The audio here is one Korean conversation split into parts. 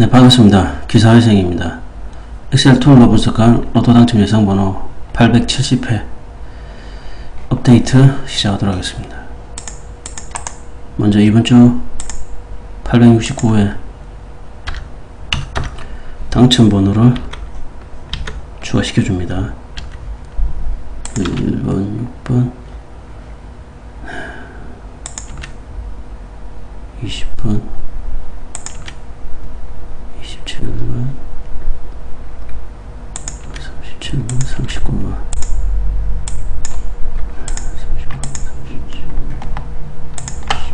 네, 반갑습니다. 기사회생입니다. 엑셀 툴로 분석한 로또 당첨 예상 번호 870회 업데이트 시작하도록 하겠습니다. 먼저 이번 주 869회 당첨 번호를 추가시켜 줍니다. 1번, 6번, 20번, 27번, 37번, 39번, 35번, 37,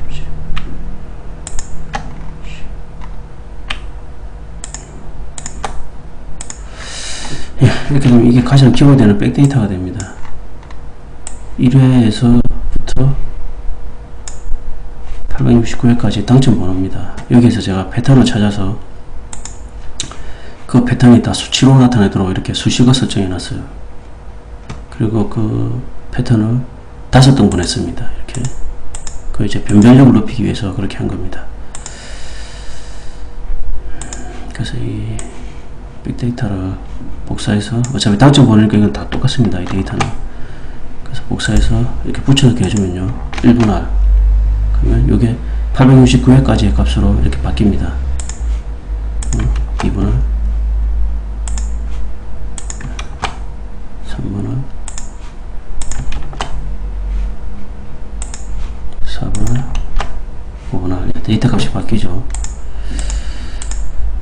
17, 예, 이렇게 되면 이게 가장 기본되는 백데이터가 됩니다. 1회에서부터 869회까지 당첨 번호입니다. 여기에서 제가 패턴을 찾아서 그 패턴이 다 수치로 나타내도록 이렇게 수식어 설정해 놨어요. 그리고 그 패턴을 다섯 등분했습니다. 이렇게. 그 이제 변별력을 높이기 위해서 그렇게 한 겁니다. 그래서 이 빅데이터를 복사해서 어차피 당첨 번호니까 이건 다 똑같습니다. 이 데이터는. 그래서 복사해서 이렇게 붙여넣기 해주면요. 1분 R. 그러면 이게 869회까지의 값으로 이렇게 바뀝니다. 2분을 3분을 4분을 5분을 데이터 값이 바뀌죠.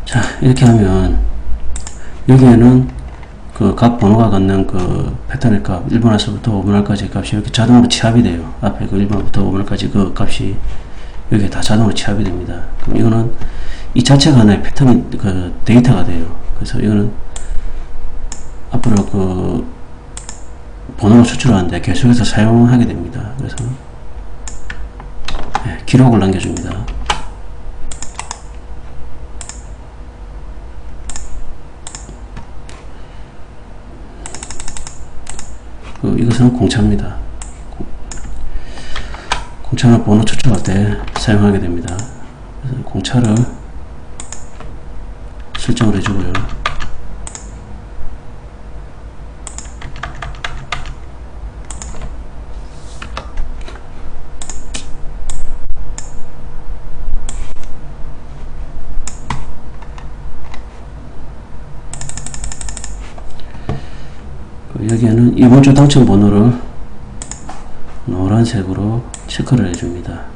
자 이렇게 하면 여기에는 그 각 번호가 갖는 그 패턴의 값 1분할서부터 5분할까지 값이 이렇게 자동으로 취합이 돼요. 앞에 그 1분할부터 5분할까지 그 값이 여기에 다 자동으로 취합이 됩니다. 그럼 이거는 이 자체가 하나의 패턴이 그 데이터가 돼요. 그래서 이거는 앞으로 그 번호를 추출하는데 계속해서 사용하게 됩니다. 그래서 네, 기록을 남겨줍니다. 그 이것은 공차입니다. 공차는 번호 추출할 때 사용하게 됩니다. 공차를 설정을 해주고요. 여기에는 이번 주 당첨 번호를 노란색으로 체크를 해줍니다.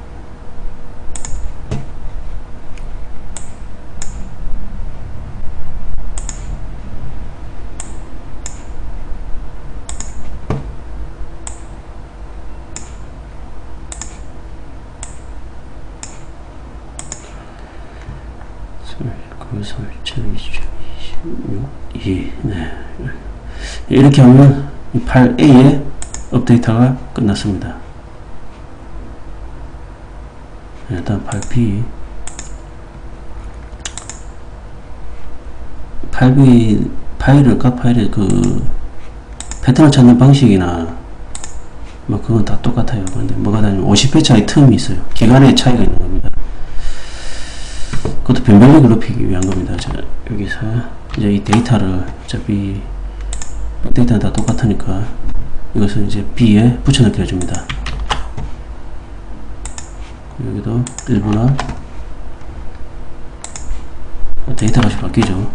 그 설정 26, 2, 네. 이렇게 하면 8A의 업데이터가 끝났습니다. 일단 8B 8B 파일을 각 파일의 그 패턴을 찾는 방식이나 뭐 그건 다 똑같아요. 그런데 뭐가 다르면 50회 차이 틈이 있어요. 기간의 차이가 있는 겁니다. 그것도 변별력을 높이기 위한 겁니다. 자, 여기서 이제 이 데이터를 어차피 데이터는 다 똑같으니까 이것을 이제 B에 붙여넣기 해줍니다. 여기도 1분할 데이터 값이 바뀌죠.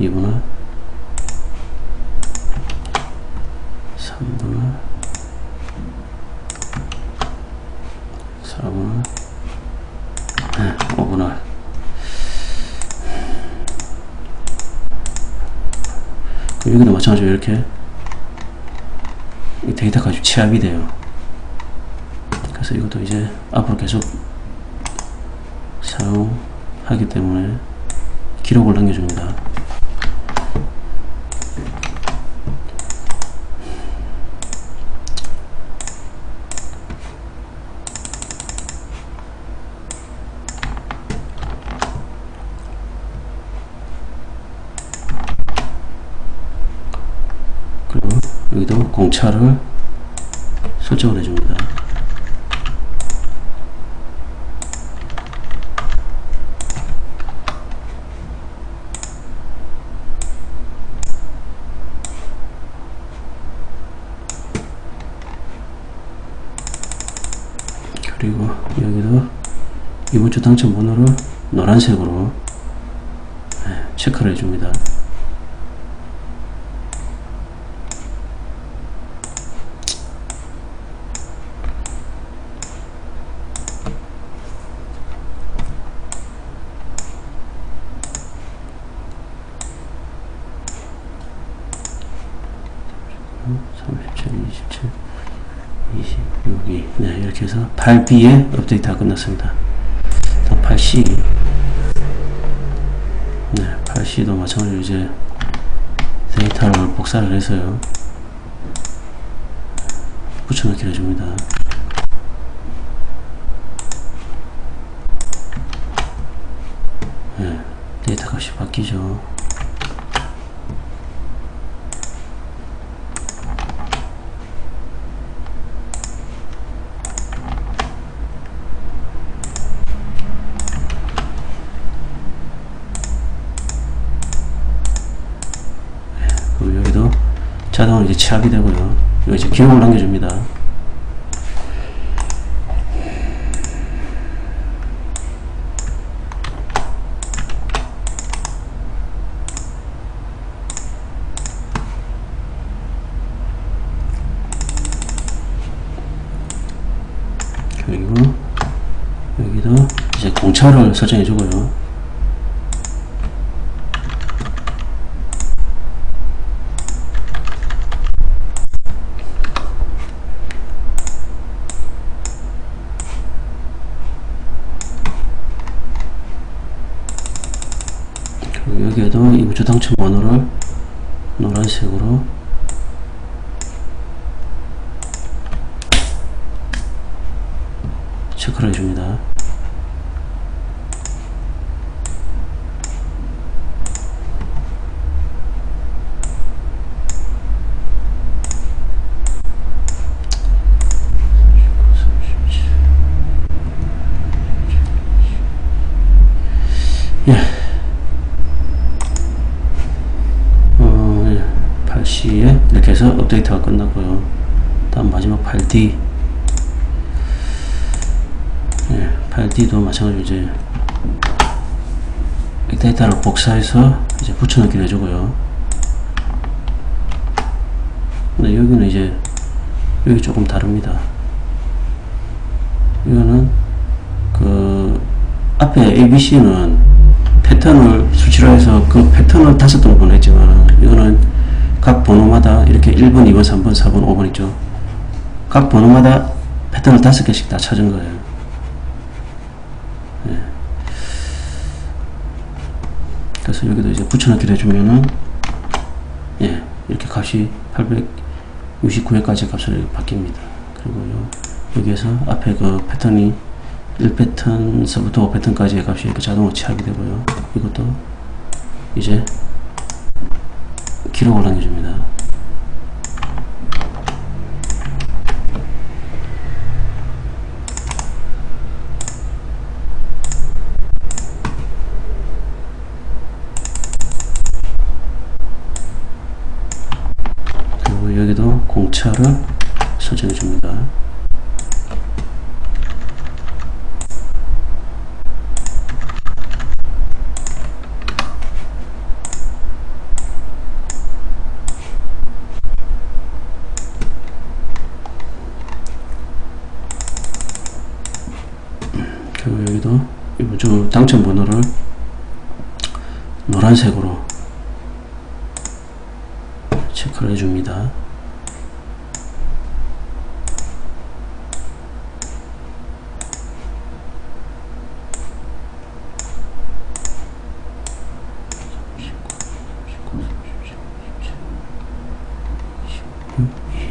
2분할 3분할 4분할 네, 5분할 여기도 마찬가지로 이렇게 데이터 값이 취합이 돼요. 그래서 이것도 이제 앞으로 계속 사용하기 때문에 기록을 남겨줍니다. 공차를 설정을 해줍니다. 그리고 여기도 이번 주 당첨 번호를 노란색으로 네, 체크를 해줍니다. 이십육이 네 이렇게 해서 8B에 업데이트가 끝났습니다. 다음 8C 네 8C도 마찬가지로 이제 데이터를 복사를 해서요 붙여넣기를 해줍니다. 네, 데이터 값이 바뀌죠. 그리고 여기도 자동으로 이제 취합이 되고요. 여기 이제 기록을 남겨줍니다. 그리고 여기도 이제 공차를 설정해 주고요. 여기에도 이부주 당첨 번호를 노란색으로 체크를 해줍니다. 예. 어, 예. 8C에 이렇게 해서 업데이트가 끝났고요. 다음 마지막 8D. 예, 8D도 마찬가지로 이제 이 데이터를 복사해서 이제 붙여넣기를 해주고요. 근데 여기는 이제 여기 조금 다릅니다. 이거는 그 앞에 ABC는 패턴을 수치로 해서 그 패턴을 다섯 번 보냈지만 이거는 각 번호마다 이렇게 1번, 2번, 3번, 4번, 5번 있죠. 각 번호마다 패턴을 다섯 개씩 다 찾은 거예요. 예. 그래서 여기도 이제 붙여넣기를 해주면은 예 이렇게 값이 869회까지 값으로 바뀝니다. 그리고요 여기에서 앞에 그 패턴이 1패턴서부터 5패턴까지의 값이 이렇게 자동으로 취합이 되고요. 이것도 이제 기록을 남겨줍니다. 그리고 여기도 공차를 설정해 줍니다. 그리고 여기도 주 당첨 번호를 노란색으로 체크를 해줍니다.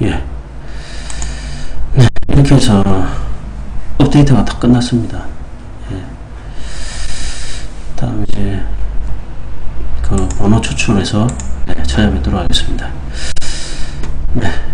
예. 네, 이렇게 해서 업데이트가 다 끝났습니다. 예. 다음 이제 그 번호 추출해서 네, 찾아뵙도록 하겠습니다. 네.